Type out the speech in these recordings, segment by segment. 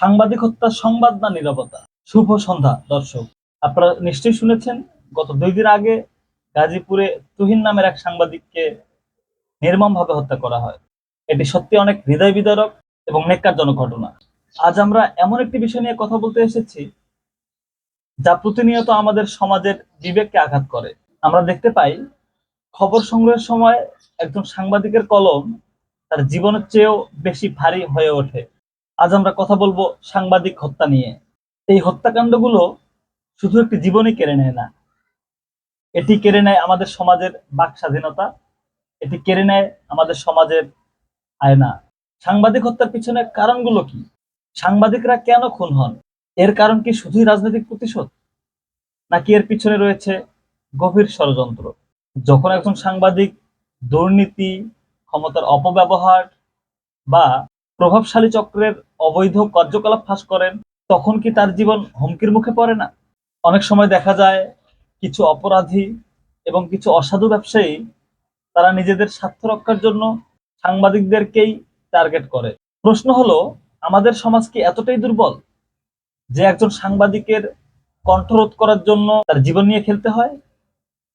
সাংবাদিক হত্যা, সংবাদ না নিরাপত্তা? শুভ সন্ধ্যা, দর্শক। আপনারা নিশ্চয়ই শুনেছেন, গত দুই দিন আগে গাজীপুরে তুহিন নামের এক সাংবাদিককে নির্মমভাবে হত্যা করা হয়। এটি সত্যি অনেক হৃদয় বিদারক এবং নেককারজনক ঘটনা। আজ আমরা এমন একটি বিষয় নিয়ে কথা বলতে এসেছি, যা প্রতিনিয়ত আমাদের সমাজের বিবেককে আঘাত করে। আমরা দেখতে পাই, খবর সংগ্রহের সময় একজন সাংবাদিকের কলম তার জীবনের চেয়েও বেশি ভারী হয়ে ওঠে। আজ আমরা কথা বলব সাংবাদিক হত্যা নিয়ে। এই হত্যাকাণ্ডগুলো শুধু একটি জীবনই কেড়ে নেয় না। এটি কেড়ে নেয় আমাদের সমাজের বাক স্বাধীনতা, এটি কেড়ে নেয় আমাদের সমাজের আয়না। সাংবাদিক হত্যার পিছনে কারণগুলো কি? সাংবাদিকরা কেন খুন হন? এর কারণ কি শুধুই রাজনৈতিক প্রতিশোধ? নাকি এর পিছনে রয়েছে গভীর ষড়যন্ত্র? যখন একজন সাংবাদিক দুর্নীতি, ক্ষমতার অপব্যবহার বা প্রভাবশালী চক্রের অবৈধ কার্যকলাপ ফাঁস করেন, তখন কি তার জীবন হুমকির মুখে পড়ে না? অনেক সময় দেখা যায়, কিছু অপরাধী এবং কিছু অসাধু ব্যবসায়ী, তারা নিজেদের স্বার্থ রক্ষার জন্য সাংবাদিকদেরকেই টার্গেট করে। প্রশ্ন হলো, আমাদের সমাজ কি এতটাই দুর্বল যে একজন সাংবাদিকের কণ্ঠরোধ করার জন্য তার জীবন নিয়ে খেলতে হয়?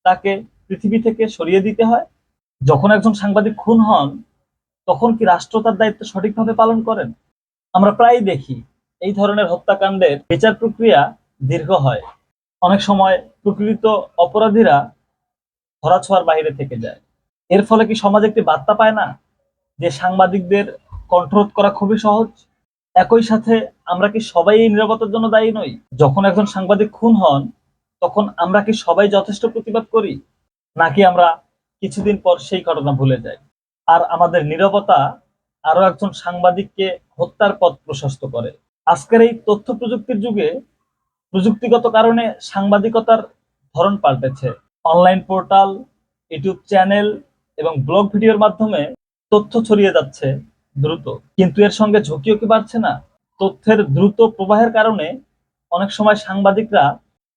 তাকে পৃথিবী থেকে সরিয়ে দিতে হয়? যখন একজন সাংবাদিক খুন হন, তখন কি রাষ্ট্র তার দায়িত্ব সঠিকভাবে পালন করেন? আমরা প্রায় দেখি এই ধরনের হত্যাকাণ্ডের বিচার প্রক্রিয়া দীর্ঘ হয়। অনেক সময় প্রকৃত অপরাধীরা ধরাছোঁয়ার বাইরে থেকে যায়। এর ফলে কি সমাজ একটি বার্তা পায় না যে সাংবাদিকদের কণ্ঠরোধ করা খুবই সহজ? একই সাথে আমরা কি সবাই এই নিরাপত্তার জন্য দায়ী নই? যখন একজন সাংবাদিক খুন হন, তখন আমরা কি সবাই যথেষ্ট প্রতিবাদ করি? নাকি আমরা কিছুদিন পর সেই ঘটনা ভুলে যাই? আর আমাদের নীরবতা আরও একজন সাংবাদিককে হত্যার পথ প্রশস্ত করে। আজকের এই তথ্য প্রযুক্তির যুগে প্রযুক্তিগত কারণে সাংবাদিকতার ধরন পাল্টেছে। অনলাইন পোর্টাল, ইউটিউব চ্যানেল এবং ব্লগ ভিডিওর মাধ্যমে তথ্য ছড়িয়ে যাচ্ছে দ্রুত। কিন্তু এর সঙ্গে ঝুঁকিও কি বাড়ছে না? তথ্যের দ্রুত প্রবাহের কারণে অনেক সময় সাংবাদিকরা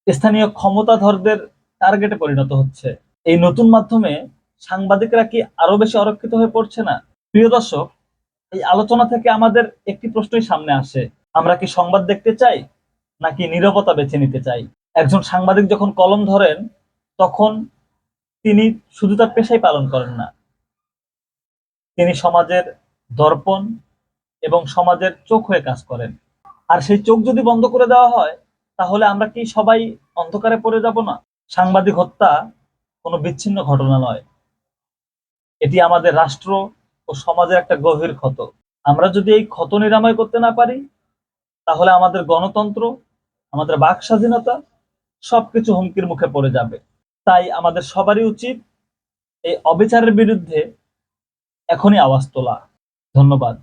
স্থানীয় ক্ষমতাধরদের টার্গেটে পরিণত হচ্ছে। এই নতুন মাধ্যমে সাংবাদিকরা কি আরও বেশি অরক্ষিত হয়ে পড়ছে না? প্রিয় দর্শক এই আলোচনা থেকে আমাদের একটি প্রশ্নই সামনে আসে। আমরা কি সংবাদ দেখতে চাই, নাকি নীরবতা বেছে নিতে চাই? একজন সাংবাদিক যখন কলম ধরেন, তখন তিনি শুধু তার পেশাই পালন করেন না। তিনি সমাজের দর্পণ এবং সমাজের চোখ হয়ে কাজ করেন। আর সেই চোখ যদি বন্ধ করে দেওয়া হয়, তাহলে আমরা কি সবাই অন্ধকারে পড়ে যাব না? সাংবাদিক হত্যা কোনো বিচ্ছিন্ন ঘটনা নয়। এটি আমাদের রাষ্ট্র ও সমাজের একটা গভীর ক্ষত। আমরা যদি এই ক্ষত নিরাময় করতে না পারি, তাহলে আমাদের গণতন্ত্র, আমাদের বাক স্বাধীনতা সবকিছু হুমকির মুখে পড়ে যাবে। তাই আমাদের সবারই উচিত এই অবিচারের বিরুদ্ধে এখনই আওয়াজ তোলা। ধন্যবাদ।